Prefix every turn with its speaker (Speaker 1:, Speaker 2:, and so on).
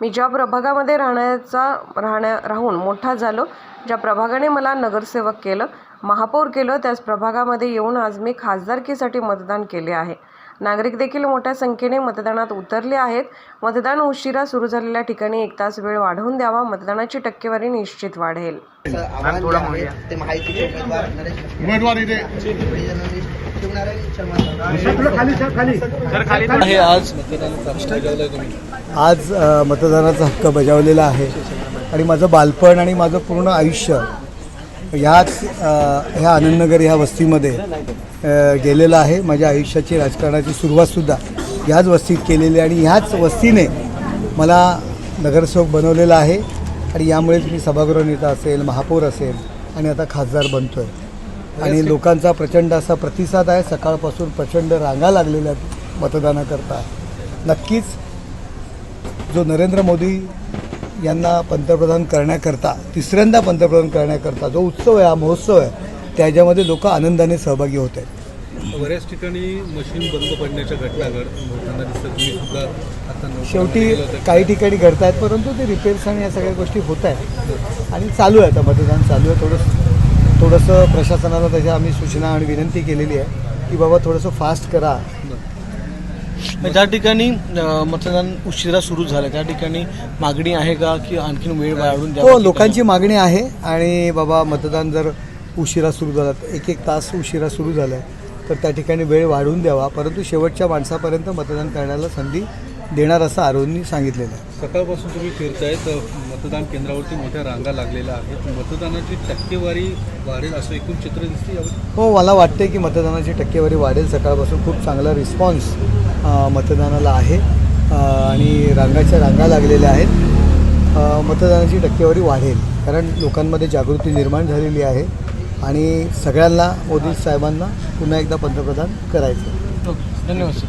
Speaker 1: मी ज्या प्रभागामध्ये राहण्याचा राहण्या राहून मोठा झालो ज्या प्रभागाने मला नगरसेवक केलं महापौर केलं त्याच प्रभागामध्ये येऊन आज मी खासदारकीसाठी मतदान केले आहे. नागरिक देखील मोठ्या संख्येने मतदानात उतरले आहेत. मतदान उशिरा सुरू झालेल्या ठिकाणी एक तास वेळ वाढवून द्यावा मतदानाची टक्केवारी निश्चित वाढेल.
Speaker 2: आज
Speaker 3: आज मतदानाचा हक्क बजावलेला आहे आणि माझं बालपण आणि माझं पूर्ण आयुष्य ह्याच ह्या आनंदनगर ह्या वस्तीमध्ये गेलेलं आहे. माझ्या आयुष्याची राजकारणाची सुरुवातसुद्धा ह्याच वस्तीत केलेली आहे आणि ह्याच वस्तीने मला नगरसेवक बनवलेला आहे. आणि यामुळेच मी सभागृह नेता असेल महापौर असेल आणि आता खासदार बनतो आहे आणि लोकांचा प्रचंड असा प्रतिसाद आहे. सकाळपासून प्रचंड रांगा लागलेल्या आहेत मतदानाकरता. नक्कीच जो नरेंद्र मोदी यांना पंतप्रधान करण्याकरता तिसऱ्यांदा पंतप्रधान करण्याकरता जो उत्सव आहे हा महोत्सव आहे त्याच्यामध्ये लोक आनंदाने सहभागी होत आहेत.
Speaker 2: बऱ्याच ठिकाणी मशीन बंद पडण्याच्या घटना घड होताना दिसतात. तुम्ही सुद्धा आता
Speaker 3: शेवटी. काही ठिकाणी घडत आहेत परंतु ते रिपेअर्स आणि या सगळ्या गोष्टी होत आहेत. आणि चालू आहे आता मतदान चालू आहे. थोडंसं थोडंसं प्रशासनाला त्याच्या आम्ही सूचना आणि विनंती केलेली आहे की बाबा थोडंसं फास्ट करा.
Speaker 4: ज्या ठिकाणी मतदान उशिरा सुरू झालं त्या ठिकाणी मागणी आहे का की आणखीन वेळ वाढवून द्यावा
Speaker 3: हो लोकांची मागणी आहे आणि बाबा मतदान जर उशिरा सुरू झालं एक एक तास उशिरा सुरू झालं आहे तर त्या ठिकाणी वेळ वाढवून द्यावा. परंतु शेवटच्या माणसापर्यंत मतदान करण्याला संधी देणार असं आरोग्यांनी सांगितलेलं आहे.
Speaker 2: सकाळपासून तुम्ही फिरताय तर मतदान केंद्रावरती मोठ्या रांगा लागलेल्या आहेत. मतदानाची टक्केवारी वाढेल असं एकूण चित्र दिसते यावर?
Speaker 3: हो मला वाटते की मतदानाची टक्केवारी वाढेल. सकाळपासून खूप चांगला रिस्पॉन्स मतदानाला आहे. अ, आणि रांगाच्या रांगा लागलेल्या आहेत. अ, मतदानाची टक्केवारी वाढेल कारण लोकांमध्ये जागृती निर्माण झालेली आहे. आणि सगळ्यांना मोदी साहेबांना पुन्हा एकदा पंतप्रधान करायचं
Speaker 4: ओके. धन्यवाद सर.